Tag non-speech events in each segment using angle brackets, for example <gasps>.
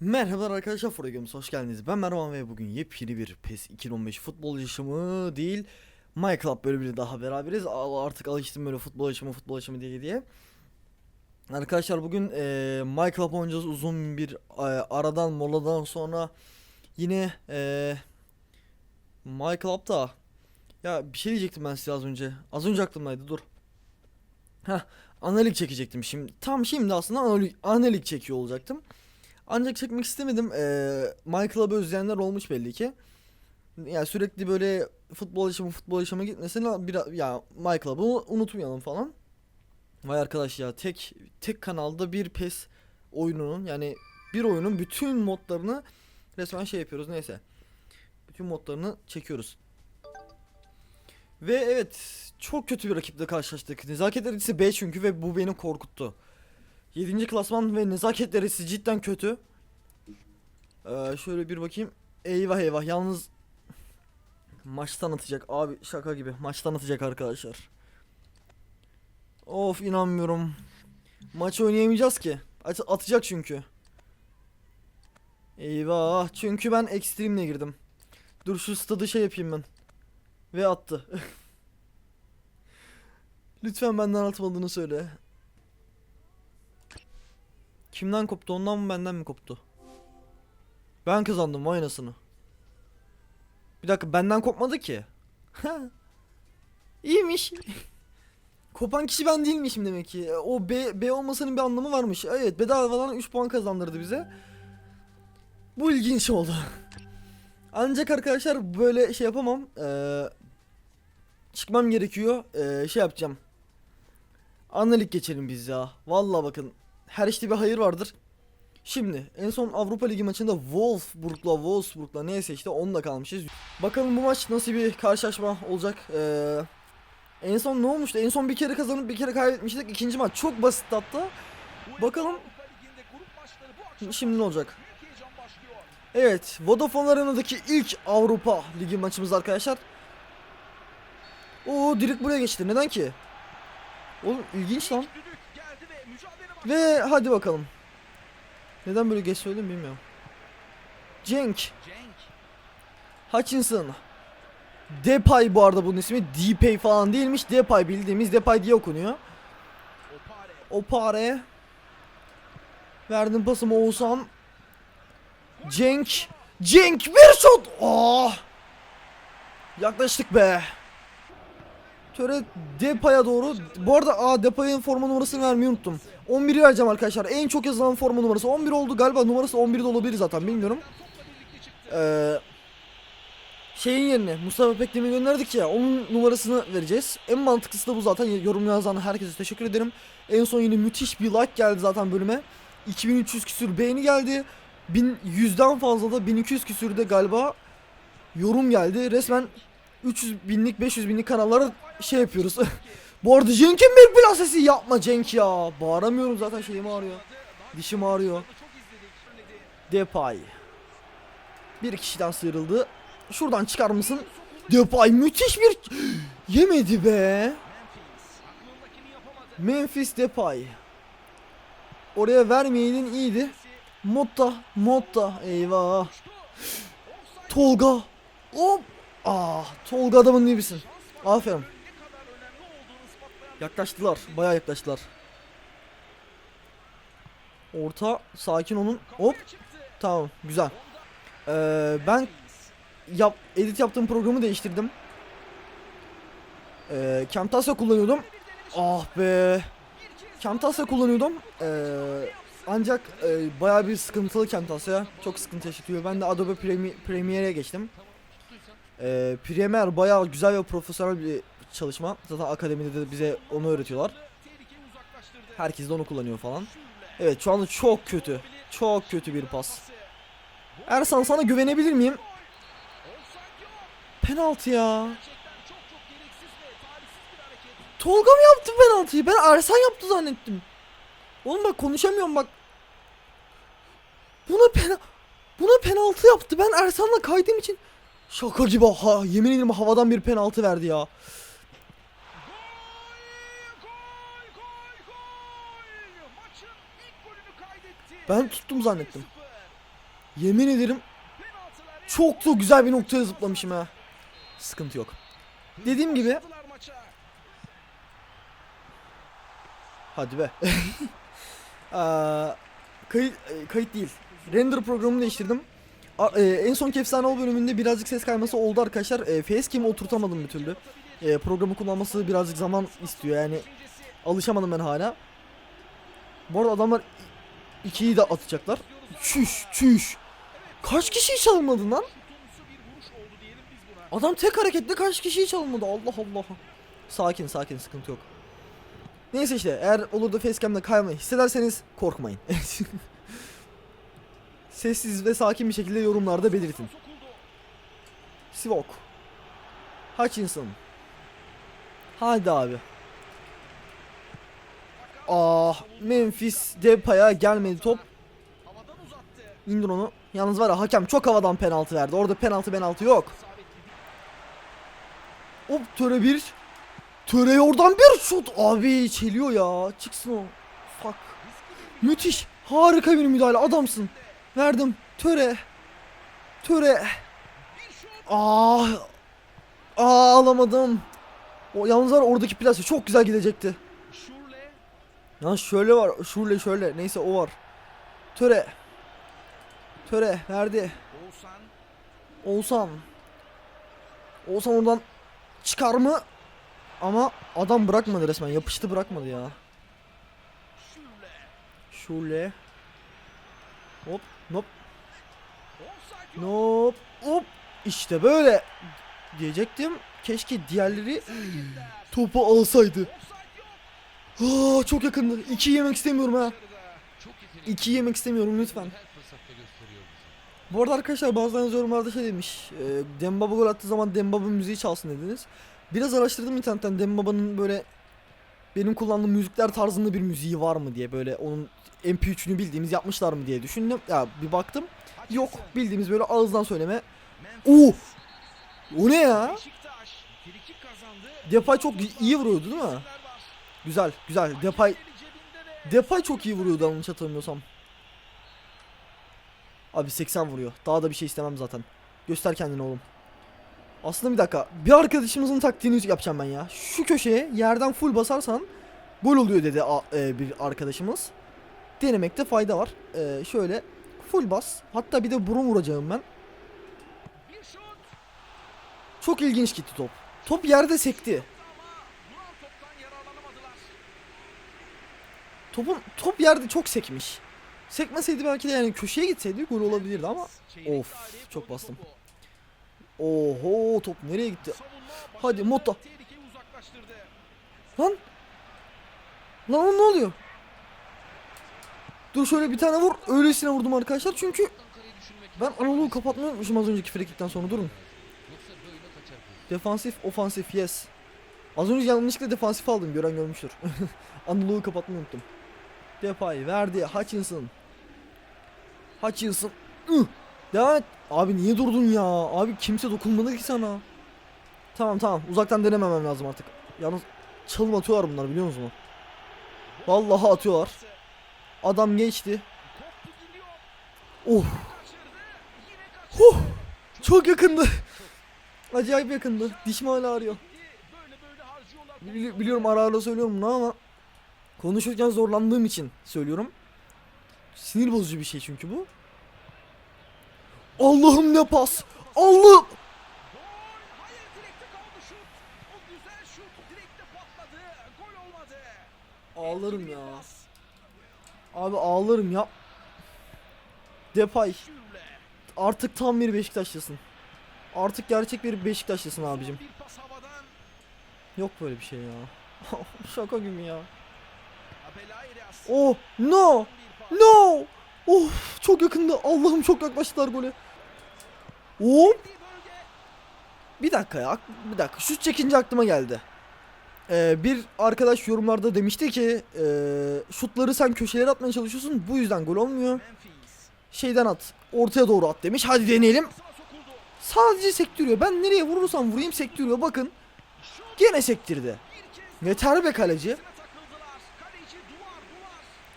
Merhaba arkadaşlar Games hoş geldiniz. Ben Mervan ve bugün yepyeni bir PES 2015 futbol yaşamı değil My Club bölümüyle daha beraberiz. Artık alıştım böyle futbol yaşamı futbol yaşamı diye diye. Arkadaşlar bugün eee My Club oynayacağız uzun bir e, aradan moladan sonra yine eee My Club'da ya bir şey diyecektim ben size az önce. Az önce aklımdaydı dur. Heh analik çekecektim şimdi. Tam şimdi aslında analik, analik çekiyor olacaktım. Ancak çekmek istemedim. Ee, Club'ı özleyenler olmuş belli ki. Yani sürekli böyle futbol yaşamı futbol yaşamı gitmesine bir ya My Club'ı unutmayalım falan. Vay arkadaş ya tek tek kanalda bir PES oyununun yani bir oyunun bütün modlarını resmen şey yapıyoruz neyse. Bütün modlarını çekiyoruz. Ve evet çok kötü bir rakiple karşılaştık. Nezaket derecesi B çünkü ve bu beni korkuttu. 7. klasman ve nezaket derecesi cidden kötü. Ee, şöyle bir bakayım. Eyvah eyvah yalnız maçtan atacak abi şaka gibi maçtan atacak arkadaşlar. Of inanmıyorum. Maç oynayamayacağız ki. At- atacak çünkü. Eyvah çünkü ben ekstremle girdim. Dur şu stadı şey yapayım ben. Ve attı. <laughs> Lütfen benden atmadığını söyle. Kimden koptu ondan mı benden mi koptu? Ben kazandım vay. Bir dakika benden kopmadı ki. <laughs> İyiymiş. <laughs> Kopan kişi ben değilmişim demek ki. O B, B olmasının bir anlamı varmış. Evet bedavadan 3 puan kazandırdı bize. Bu ilginç oldu. <laughs> Ancak arkadaşlar böyle şey yapamam. Ee, çıkmam gerekiyor. Ee, şey yapacağım. Analik geçelim biz ya. Vallahi bakın her işte bir hayır vardır. Şimdi en son Avrupa Ligi maçında Wolfsburg'la Wolfsburg'la neyse işte onunla kalmışız. Bakalım bu maç nasıl bir karşılaşma olacak. Ee, en son ne olmuştu? En son bir kere kazanıp bir kere kaybetmiştik. İkinci maç çok basit hatta. Bakalım şimdi ne olacak? Evet, Vodafone Arena'daki ilk Avrupa Ligi maçımız arkadaşlar. Oo direkt buraya geçti. Neden ki? Oğlum ilginç lan. Ve hadi bakalım. Neden böyle geç söyledim bilmiyorum. Cenk. Hutchinson. Depay bu arada bunun ismi. Depay falan değilmiş. Depay bildiğimiz Depay diye okunuyor. Opare. Verdim pasımı Oğuzhan. Cenk. Cenk bir şut. Ah. Yaklaştık be. Töre Depay'a doğru. Bu arada aa Depay'ın forma numarasını vermeyi unuttum. 11'i vereceğim arkadaşlar. En çok yazılan forma numarası 11 oldu. Galiba numarası 11 de olabilir zaten bilmiyorum. Ee, şeyin yerine Mustafa Pekdem'i gönderdik ya onun numarasını vereceğiz. En mantıklısı da bu zaten. Yorum yazan herkese teşekkür ederim. En son yine müthiş bir like geldi zaten bölüme. 2300 küsür beğeni geldi. 1100'den fazla da 1200 küsür de galiba yorum geldi. Resmen 300 binlik 500 binlik kanallara şey yapıyoruz. <laughs> Bu arada Cenk'in bir plasesi yapma Cenk ya. Bağıramıyorum zaten şeyim ağrıyor. Dişim ağrıyor. Depay. Bir kişiden sıyrıldı. Şuradan çıkar mısın? Depay müthiş bir <gasps> yemedi be. Memphis Depay. Oraya vermeyenin iyiydi. Motta, Motta. Eyvah. <gasps> Tolga. Hop. Ah, Tolga adamın gibisin. Aferin. Yaklaştılar. Bayağı yaklaştılar. Orta sakin olun. Hop. Tamam güzel. Ee, ben yap edit yaptığım programı değiştirdim. Ee, Camtasia kullanıyordum. Ah be. Camtasia kullanıyordum. Ee, ancak e, bayağı bir sıkıntılı Camtasia. Çok sıkıntı yaşatıyor. Ben de Adobe Premi- Premiere'e geçtim. Ee, Premiere bayağı güzel ve profesyonel bir çalışma. Zaten akademide de bize onu öğretiyorlar. Herkes de onu kullanıyor falan. Evet şu anda çok kötü. Çok kötü bir pas. Ersan sana güvenebilir miyim? Penaltı ya. Tolga mı yaptı penaltıyı? Ben Ersan yaptı zannettim. Oğlum bak konuşamıyorum bak. Buna pena Buna penaltı yaptı. Ben Ersan'la kaydığım için şaka gibi ha yemin ederim havadan bir penaltı verdi ya. Ben tuttum zannettim. Yemin ederim çok da güzel bir noktaya zıplamışım ha. Sıkıntı yok. Dediğim gibi Hadi be. <laughs> Aa, kayıt, e, kayıt değil. Render programını değiştirdim. E, en son efsane bölümünde birazcık ses kayması oldu arkadaşlar. E, facecam'i oturtamadım bir türlü. E, programı kullanması birazcık zaman istiyor yani. Alışamadım ben hala. Bu arada adamlar i- ikiyi de atacaklar. Çüş çüş. Kaç kişiyi çalmadı lan? Adam tek hareketle kaç kişiyi çalmadı Allah Allah. Sakin sakin sıkıntı yok. Neyse işte eğer olur da facecam'da kaymayı hissederseniz korkmayın. <laughs> Sessiz ve sakin bir şekilde yorumlarda belirtin. Sivok. Hutchinson. Hadi abi. Ah Memphis Depay'a gelmedi top. İndir onu. Yalnız var ya hakem çok havadan penaltı verdi. Orada penaltı penaltı yok. Hop töre bir. Töre oradan bir şut. Abi çeliyor ya. Çıksın o. Fuck. Müthiş. Harika bir müdahale. Adamsın. Verdim. Töre. Töre. Ah. Aa alamadım. O yalnız var oradaki plase çok güzel gidecekti. Ya şöyle var. Şöyle şöyle. Neyse o var. Töre. Töre verdi. Oğuzhan. Oğuzhan oradan çıkar mı? Ama adam bırakmadı resmen. Yapıştı bırakmadı ya. Şule. Hop. Nop. Nop. Hop. İşte böyle. Diyecektim. Keşke diğerleri topu alsaydı. Aa, çok yakındı. İki yemek istemiyorum ha. İki yemek istemiyorum lütfen. Bu arada arkadaşlar bazılarınız yorumlarda şey demiş. E, Dembaba gol attığı zaman Dembaba müziği çalsın dediniz. Biraz araştırdım internetten Dembaba'nın böyle benim kullandığım müzikler tarzında bir müziği var mı diye böyle onun MP3'ünü bildiğimiz yapmışlar mı diye düşündüm. Ya bir baktım. Yok bildiğimiz böyle ağızdan söyleme. Oo! O ne ya? Depay çok iyi vuruyordu değil mi? Güzel güzel. Depay Depay çok iyi vuruyordu yanlış hatırlamıyorsam. Abi 80 vuruyor. Daha da bir şey istemem zaten. Göster kendini oğlum. Aslında bir dakika. Bir arkadaşımızın taktiğini yapacağım ben ya. Şu köşeye yerden full basarsan gol oluyor dedi a- e, bir arkadaşımız. Denemekte fayda var. E, şöyle full bas. Hatta bir de burun vuracağım ben. Çok ilginç gitti top. Top yerde sekti. Topun top yerde çok sekmiş. Sekmeseydi belki de yani köşeye gitseydi gol olabilirdi ama Of, çok bastım. Oho top nereye gitti? Hadi Mota. Lan. Lan ne oluyor? Dur şöyle bir tane vur. Öylesine vurdum arkadaşlar çünkü ben analogu kapatmayı unutmuşum az önceki frikikten sonra durun. Defansif, ofansif, yes. Az önce yanlışlıkla defansif aldım gören görmüştür. <laughs> analogu kapatmayı unuttum. Depay verdi Hutchinson. Hutchinson. Ih! Devam et. Abi niye durdun ya? Abi kimse dokunmadı ki sana. Tamam tamam uzaktan denememem lazım artık. Yalnız çalım atıyorlar bunlar biliyor musunuz? Vallahi atıyorlar. Adam geçti. Oh. Huh. Çok yakındı. Acayip yakındı. Dişim hala ağrıyor. Bili- biliyorum ara ara söylüyorum bunu ama konuşurken zorlandığım için söylüyorum. Sinir bozucu bir şey çünkü bu. Allah'ım ne pas. Allah'ım. Ağlarım ya. Abi ağlarım ya. Depay. Artık tam bir Beşiktaşlısın. Artık gerçek bir Beşiktaşlısın abicim. Yok böyle bir şey ya. <laughs> Şaka gibi ya. Oh no. No. Of çok yakında. Allah'ım çok yaklaştılar gole. Hop. Bir dakika ya. Bir dakika. Şut çekince aklıma geldi. Ee, bir arkadaş yorumlarda demişti ki e, şutları sen köşelere atmaya çalışıyorsun. Bu yüzden gol olmuyor. Şeyden at. Ortaya doğru at demiş. Hadi deneyelim. Sadece sektiriyor. Ben nereye vurursam vurayım sektiriyor. Bakın. Gene sektirdi. Yeter be kaleci.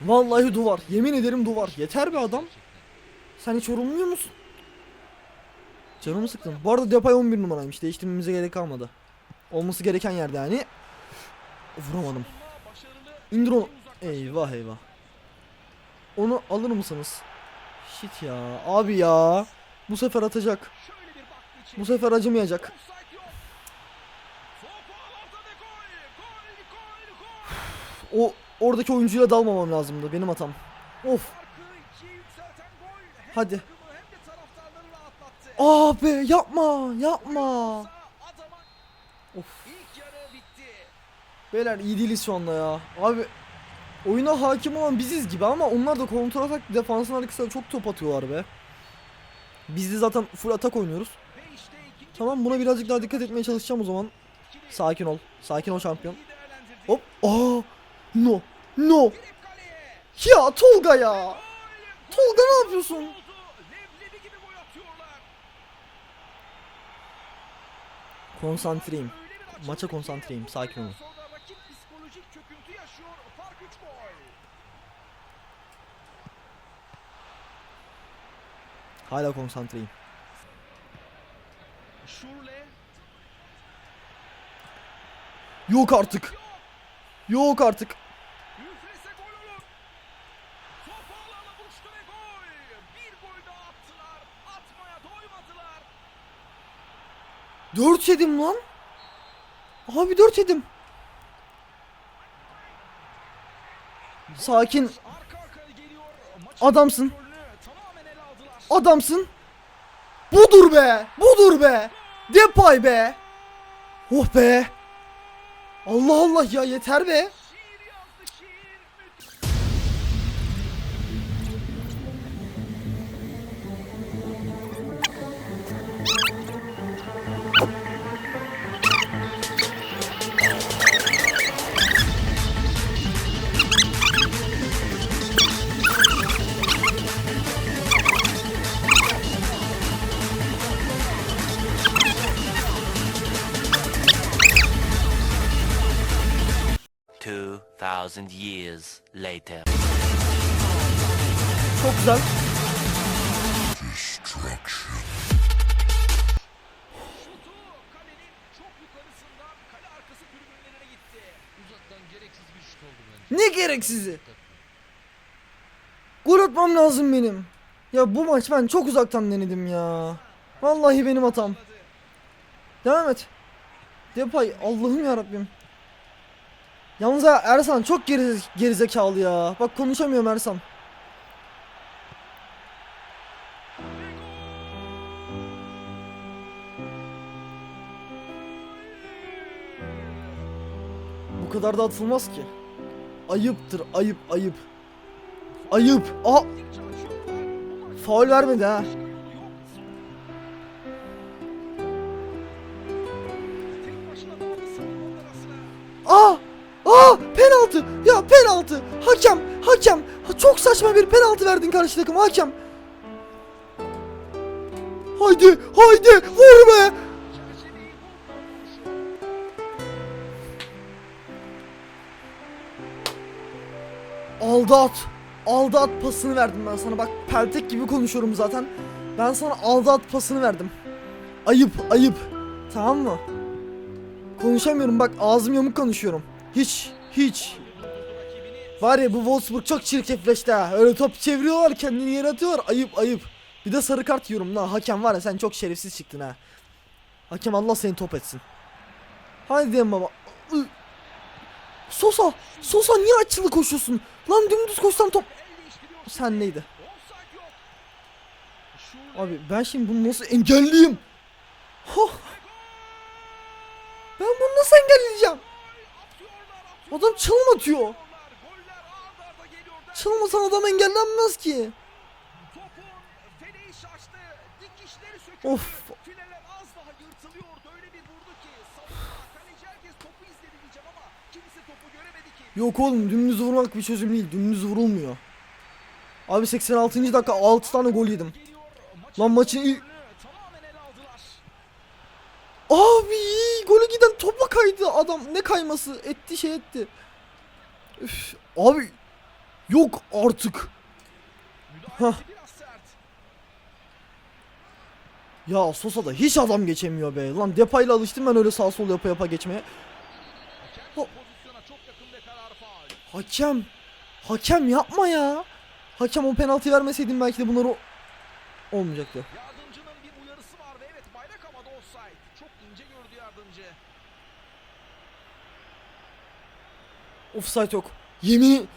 Vallahi duvar. Yemin ederim duvar. Yeter be adam. Sen hiç yorulmuyor musun? Canımı sıktın. Bu arada Depay 11 numaraymış. Değiştirmemize gerek kalmadı. Olması gereken yerde yani. Vuramadım. İndir onu. Eyvah eyvah. Onu alır mısınız? Shit ya. Abi ya. Bu sefer atacak. Bu sefer acımayacak. <sighs> O oradaki oyuncuyla dalmamam lazımdı. Benim hatam. Of. Hadi. Be yapma yapma. Of. Beyler iyi değiliz şu anda ya. Abi oyuna hakim olan biziz gibi ama onlar da kontrol atak defansın arkasına çok top atıyorlar be. Biz de zaten full atak oynuyoruz. Tamam buna birazcık daha dikkat etmeye çalışacağım o zaman. Sakin ol. Sakin ol şampiyon. Hop. Aa. No. No. Ya Tolga ya. Tolga ne yapıyorsun? Konsantreyim. Maça konsantreyim. Sakin olun. Rakip psikolojik çöküntü yaşıyor. Fark 3 gol. Hala konsantreyim. Yok artık. Yok artık. Üflese gol olur. Top ağlarla buluştu ve gol. Bir gol daha attılar. Atmaya doymadılar. 4 yedim lan. Abi 4 yedim. Sakin. Adamsın. Adamsın. Budur be. Budur be. Depay be. Oh be. Allah Allah ya yeter be. 2000 years later. Çok güzel. Ne gereksizi? Gol atmam lazım benim. Ya bu maç ben çok uzaktan denedim ya. Vallahi benim hatam. Devam et. Depay Allah'ım yarabbim. Yalnız ya Ersan çok geri, gerizekalı ya. Bak konuşamıyorum Ersan. Bu kadar da atılmaz ki. Ayıptır ayıp ayıp. Ayıp. Aa faul vermedi ha. Tek Aa! Penaltı! Ya penaltı! Hakem! Hakem! Ha, Çok saçma bir penaltı verdin karşı takıma hakem. Haydi! Haydi! Vur be! Aldı at. Aldı at pasını verdim ben sana. Bak peltek gibi konuşuyorum zaten. Ben sana aldı at pasını verdim. Ayıp, ayıp. Tamam mı? Konuşamıyorum bak ağzım yamuk konuşuyorum. Hiç, hiç. Var ya bu Wolfsburg çok çirkefleşti ha. Öyle top çeviriyorlar kendini yere atıyorlar. Ayıp, ayıp. Bir de sarı kart yiyorum la. Hakem var ya sen çok şerefsiz çıktın ha. Hakem Allah seni top etsin. Haydi baba. Sosa! Sosa niye açılı koşuyorsun? Lan dümdüz koşsan top. Sen neydi? Abi ben şimdi bunu nasıl engelleyeyim? Huh. Ben bunu nasıl engelleyeceğim? Adam çalım atıyor. Çalmasan adam engellenmez ki. Of. Yok oğlum dümdüz vurmak bir çözüm değil. Dümdüz vurulmuyor. Abi 86. dakika 6 tane gol yedim. Lan maçın ilk... Abi golü giden topa kaydı adam. Ne kayması? Etti şey etti. Üf, abi yok artık. Ya Sosa da hiç adam geçemiyor be. Lan Depay'la alıştım ben öyle sağ sol yapa yapa geçmeye. Hakem. Hakem yapma ya. Hakem o penaltı vermeseydin belki de bunlar o... olmayacaktı. Yardımcının bir uyarısı var ve evet bayrak havada offside. Çok ince yardımcı. Offside yok. Yemin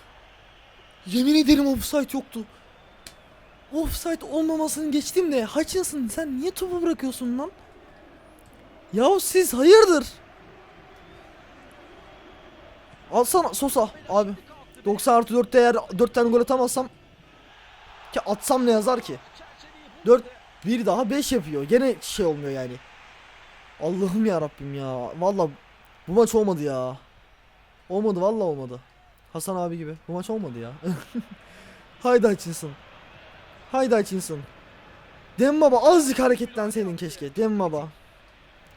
Yemin ederim offside yoktu. Offside olmamasını geçtim de Hutchinson sen niye topu bırakıyorsun lan? Yahu siz hayırdır? Alsana Sosa abi. 90 artı 4'te eğer 4 tane gol atamazsam ki atsam ne yazar ki? 4 bir daha 5 yapıyor. Gene şey olmuyor yani. Allah'ım ya Rabbim ya. Valla bu maç olmadı ya. Olmadı valla olmadı. Hasan abi gibi. Bu maç olmadı ya. <laughs> Haydi Hutchinson. Haydi Hutchinson. Dem baba azıcık hareketlenseydin keşke. Dem baba.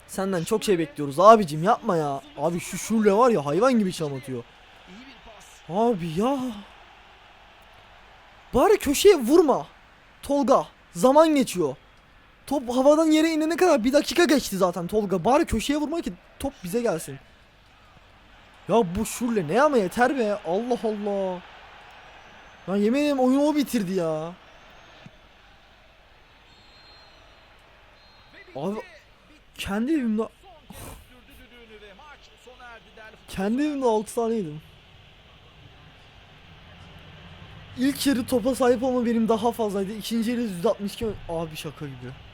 Senden çok şey bekliyoruz abicim yapma ya. Abi şu şurle var ya hayvan gibi çalım atıyor. Abi ya. Bari köşeye vurma. Tolga. Zaman geçiyor. Top havadan yere inene kadar bir dakika geçti zaten Tolga. Bari köşeye vurma ki top bize gelsin. Ya bu şurle ne ama yeter be. Allah Allah. Ya yemin ederim oyunu o bitirdi ya. Abi kendi evimde kendi evimde 6 taneydim. İlk yarı topa sahip olma benim daha fazlaydı. İkinci yarı %62 ön- Abi şaka gibi.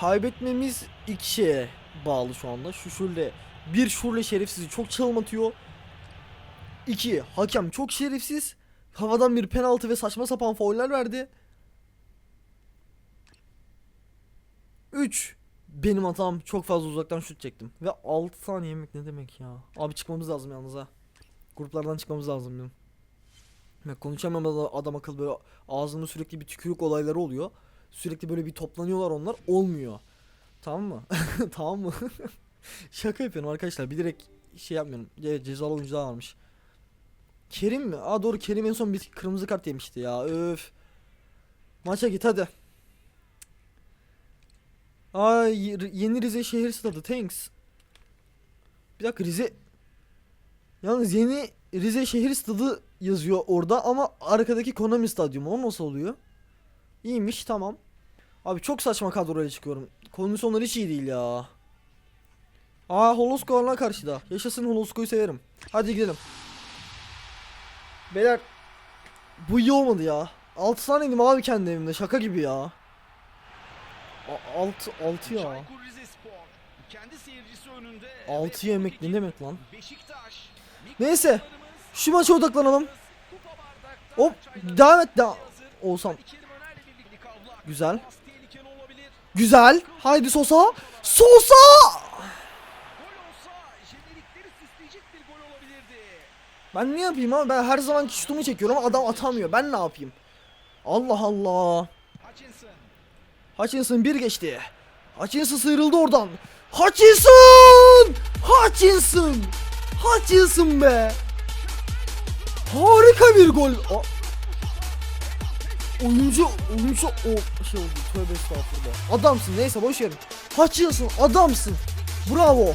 Kaybetmemiz iki şeye bağlı şu anda. Şu şurle bir şurle şerefsizi çok çalım atıyor. İki hakem çok şerefsiz. Havadan bir penaltı ve saçma sapan fauller verdi. 3 benim hatam çok fazla uzaktan şut çektim. Ve 6 tane yemek ne demek ya? Abi çıkmamız lazım yalnız ha. Gruplardan çıkmamız lazım benim. Ben konuşamam adam, akıllı böyle ağzımda sürekli bir tükürük olayları oluyor. Sürekli böyle bir toplanıyorlar onlar olmuyor. Tamam mı? <laughs> tamam mı? <laughs> Şaka yapıyorum arkadaşlar bilerek şey yapmıyorum. Ce cezalı oyuncu daha varmış. Kerim mi? Aa doğru Kerim en son bir kırmızı kart yemişti ya. Öf. Maça git hadi. Y- yeni Rize şehir stadı thanks. Bir dakika Rize Yalnız yeni Rize şehir stadı yazıyor orada ama arkadaki Konami stadyumu o nasıl oluyor? İyiymiş tamam. Abi çok saçma kadroyla çıkıyorum. Kondisyonlar hiç iyi değil ya. Aa Holosko var lan karşıda. Yaşasın Holosko'yu severim. Hadi gidelim. Beyler bu iyi olmadı ya. 6 taneydim abi kendi evimde şaka gibi ya. 6 6 ya. Çaykur Rizespor kendi seyircisi önünde. 6 ve yemek ne demek lan? Neyse, Şu maça odaklanalım. Hop devam et devam. hazır. Güzel. Güzel. Haydi Sosa. Sosa! Ben ne yapayım abi? Ben her zaman şutumu çekiyorum ama adam atamıyor. Ben ne yapayım? Allah Allah. Hutchinson. Bir geçti. Hutchinson sıyrıldı oradan. Hutchinson! Hutchinson! Hutchinson be! Harika bir gol. Aa. Oyuncu, oyuncu o şey oldu. Tövbe estağfurullah. Adamsın neyse boş verin. Hutchinson adamsın. Bravo. <laughs>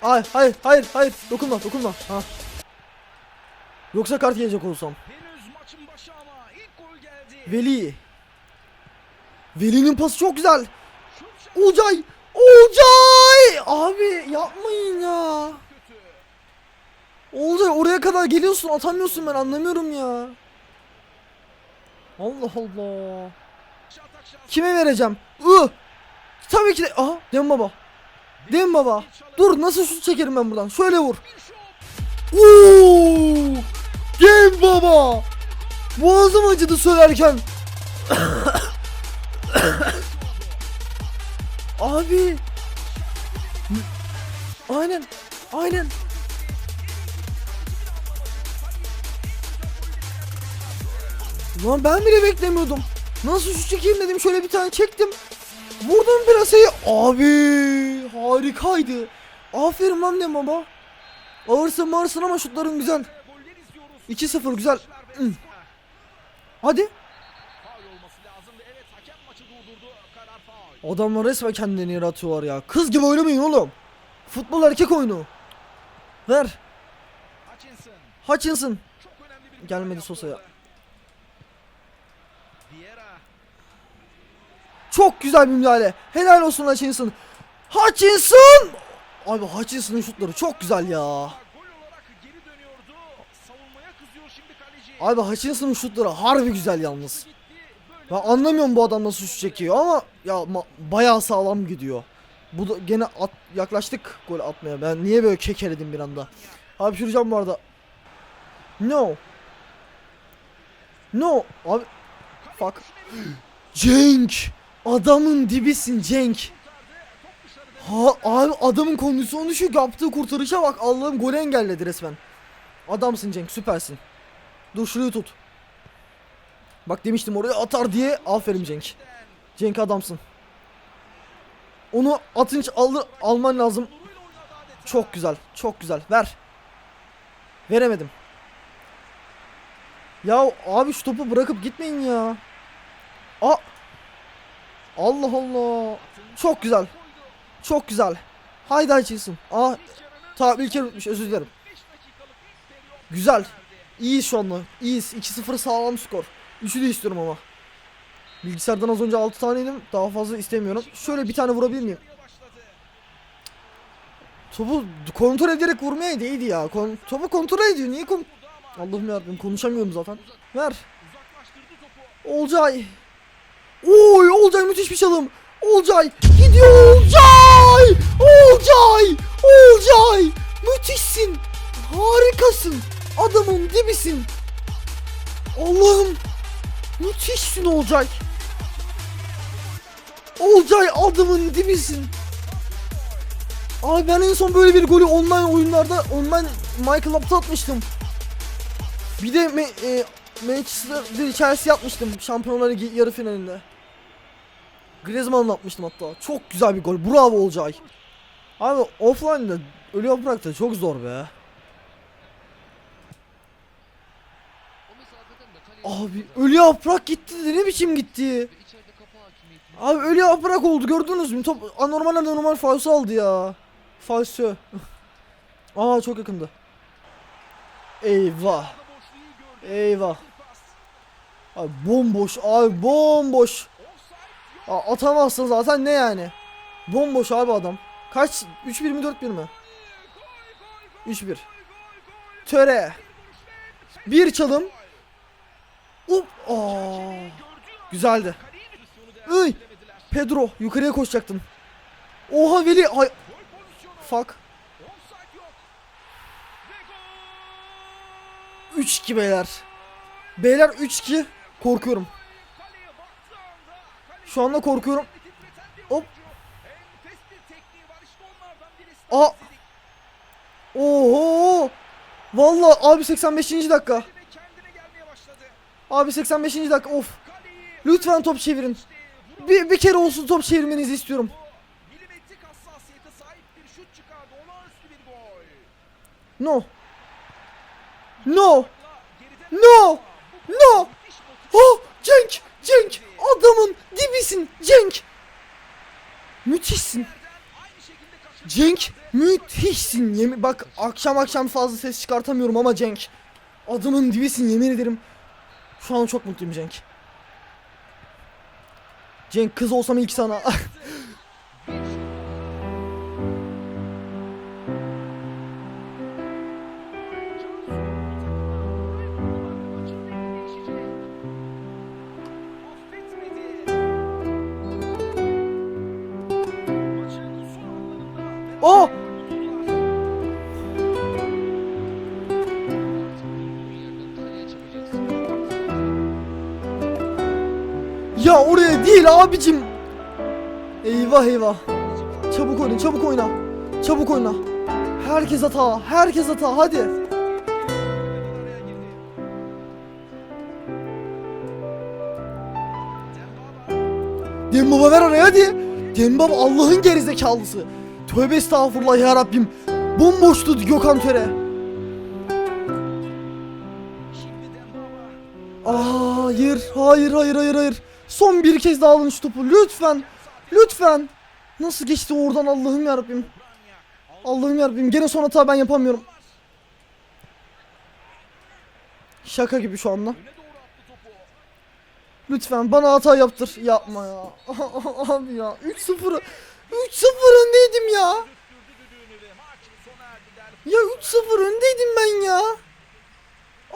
Hayır, hayır, hayır, hayır. Dokunma, dokunma. Ha. Yoksa kart yiyecek olsam. Veli. Veli'nin pası çok güzel. Olcay. Olcay. Abi yapmayın ya. Olcay oraya kadar geliyorsun atamıyorsun ben anlamıyorum ya. Allah Allah. Kime vereceğim? I. Tabii ki de. Aha Dem baba. Dem baba. Dur nasıl şut çekerim ben buradan? Şöyle vur. Oo! Dem baba. Boğazım acıdı söylerken. Abi. Aynen. Aynen. Lan ben bile beklemiyordum. Nasıl şu çekeyim dedim şöyle bir tane çektim. Vurdum plasayı. Abi harikaydı. Aferin lan Dem baba. Ağırsın mağırsın ama şutların güzel. Goller izliyoruz. 2-0 güzel. Hı. Hadi. Adamlar resmen kendilerini yaratıyorlar ya. Kız gibi oynamayın oğlum. Futbol erkek oyunu. Ver. Hutchinson. Gelmedi Sosa'ya. orada. Vieira. Çok güzel bir müdahale. Helal olsun Hutchinson. Hutchinson! Abi Hutchinson'ın şutları çok güzel ya. Abi Hutchinson'ın şutları harbi güzel yalnız. Ben anlamıyorum bu adam nasıl şut çekiyor ama ya ma- bayağı sağlam gidiyor. Bu da gene at, yaklaştık gol atmaya. Ben niye böyle kekeledim bir anda? Hapşıracağım bu arada. No. No. Abi fuck. <gasps> Cenk. Adamın dibisin Cenk. Ha abi adamın kondisyonu düşük yaptığı kurtarışa bak Allah'ım golü engelledi resmen. Adamsın Cenk süpersin. Dur şurayı tut. Bak demiştim oraya atar diye aferin Cenk. Cenk adamsın. Onu atınç alır alman lazım. Çok güzel çok güzel ver. Veremedim. Ya abi şu topu bırakıp gitmeyin ya. Aa. Allah Allah. Çok güzel. Çok güzel. Haydi açılsın. Aa. Tamam İlker unutmuş özür dilerim. Güzel. İyiyiz şu anda. İyiyiz. 2-0 sağlam skor. 3'ü de istiyorum ama. Bilgisayardan az önce 6 taneydim. Daha fazla istemiyorum. Şöyle bir tane vurabilir miyim? Topu kontrol ederek vurmaya değdi ya. Kon topu kontrol ediyor. Niye kon... Allah'ım yarabbim konuşamıyorum zaten. Ver. Olcay. Oy Olcay müthiş bir çalım. Olcay gidiyor Olcay. Olcay. Olcay. Müthişsin. Harikasın. Adamın dibisin. Allah'ım. Müthişsin Olcay. Olcay adamın dibisin. Abi ben en son böyle bir golü online oyunlarda online Michael Up'ta atmıştım. Bir de Me- e, Manchester Chelsea yapmıştım Şampiyonlar yarı finalinde. Griezmann'la atmıştım hatta. Çok güzel bir gol. Bravo Olcay. Abi offline'da ölü yaprak çok zor be. Abi ölü yaprak gitti de ne biçim gitti? Abi ölü yaprak oldu gördünüz mü? Top anormal anormal falso aldı ya. Falso. <laughs> Aa çok yakındı. Eyvah. Eyvah. Abi bomboş abi bomboş. Aa, atamazsın zaten ne yani? Bomboş abi adam. Kaç? 3-1 mi 4-1 mi? 3-1. Töre. Bir çalım. Up. Aa. Güzeldi. Iy. Pedro yukarıya koşacaktın. Oha Veli. Ay. Fuck. 3-2 beyler. Beyler 3-2. Korkuyorum. Şu anda korkuyorum. Hop. Aa. Oho. Vallahi abi 85. dakika. Abi 85. dakika. Of. Lütfen top çevirin. Bir, bir kere olsun top çevirmenizi istiyorum. No. No. No. No. Oh. Dibisin Cenk. Müthişsin. Cenk müthişsin. Yemin bak akşam akşam fazla ses çıkartamıyorum ama Cenk. Adamın dibisin yemin ederim. Şu an çok mutluyum Cenk. Cenk kız olsam ilk sana. <laughs> abicim. Eyvah eyvah. Çabuk oyna, çabuk oyna. Çabuk oyna. Herkes hata, herkes hata. Hadi. Dembaba ver araya hadi. Dembaba Allah'ın gerizekalısı. Tövbe estağfurullah ya Rabbim. Bomboştu Gökhan Töre. Dembaba. Hayır, hayır, hayır, hayır, hayır. Son bir kez daha alın şu topu. Lütfen. Lütfen. Nasıl geçti oradan Allah'ım yarabbim. Allah'ım yarabbim. Gene son hata ben yapamıyorum. Şaka gibi şu anda. Lütfen bana hata yaptır. Yapma ya. <laughs> Abi ya. 3-0. 3-0 öndeydim ya. Ya 3-0 öndeydim ben ya.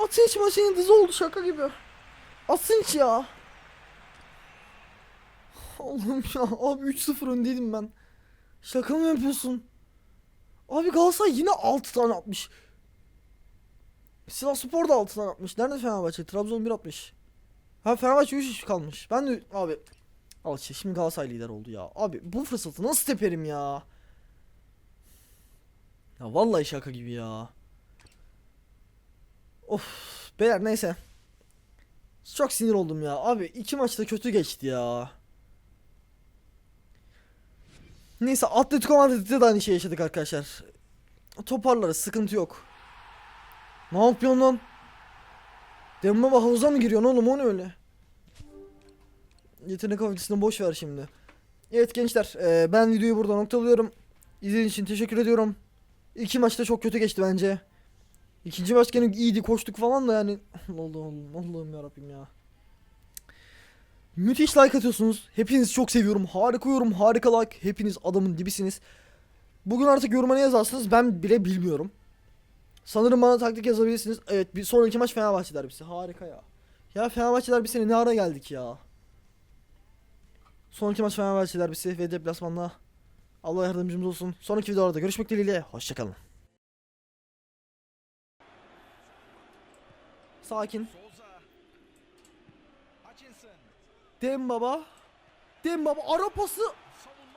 Atınç maçın yıldızı oldu şaka gibi. Atınç ya. Allah'ım ya abi 3-0 öndeydim ben. Şaka mı yapıyorsun? Abi Galatasaray yine 6 tane atmış. Sivasspor da 6 tane atmış. Nerede Fenerbahçe? Trabzon 1 atmış. Ha Fenerbahçe 3 kalmış. Ben de abi al işte şimdi Galatasaray lider oldu ya. Abi bu fırsatı nasıl teperim ya? Ya vallahi şaka gibi ya. Of beyler neyse. Çok sinir oldum ya. Abi iki maçta kötü geçti ya. Neyse Atletico Madrid'de de aynı şey yaşadık arkadaşlar. Toparlarız sıkıntı yok. Ne yapıyorsun lan? Dembaba havuza mı giriyorsun oğlum o ne öyle? Yetenek avcısını boş ver şimdi. Evet gençler eee, ben videoyu burada noktalıyorum. İzlediğiniz için teşekkür ediyorum. İki maçta çok kötü geçti bence. İkinci maç gene iyiydi koştuk falan da yani <laughs> Allah'ım Allah'ım yarabbim ya. Müthiş like atıyorsunuz. Hepinizi çok seviyorum. Harika yorum, harika like. Hepiniz adamın dibisiniz. Bugün artık yoruma ne yazarsınız ben bile bilmiyorum. Sanırım bana taktik yazabilirsiniz. Evet bir sonraki maç Fenerbahçe derbisi. Harika ya. Ya Fenerbahçe derbisine ne ara geldik ya. Sonraki maç Fenerbahçe derbisi ve deplasmanda. Allah yardımcımız olsun. Sonraki videolarda görüşmek dileğiyle. Hoşçakalın. Sakin. Souza. Hutchinson. Dembaba. Dembaba ara pası.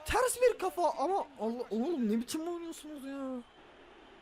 Ters bir kafa ama Allah oğlum ne biçim oynuyorsunuz ya.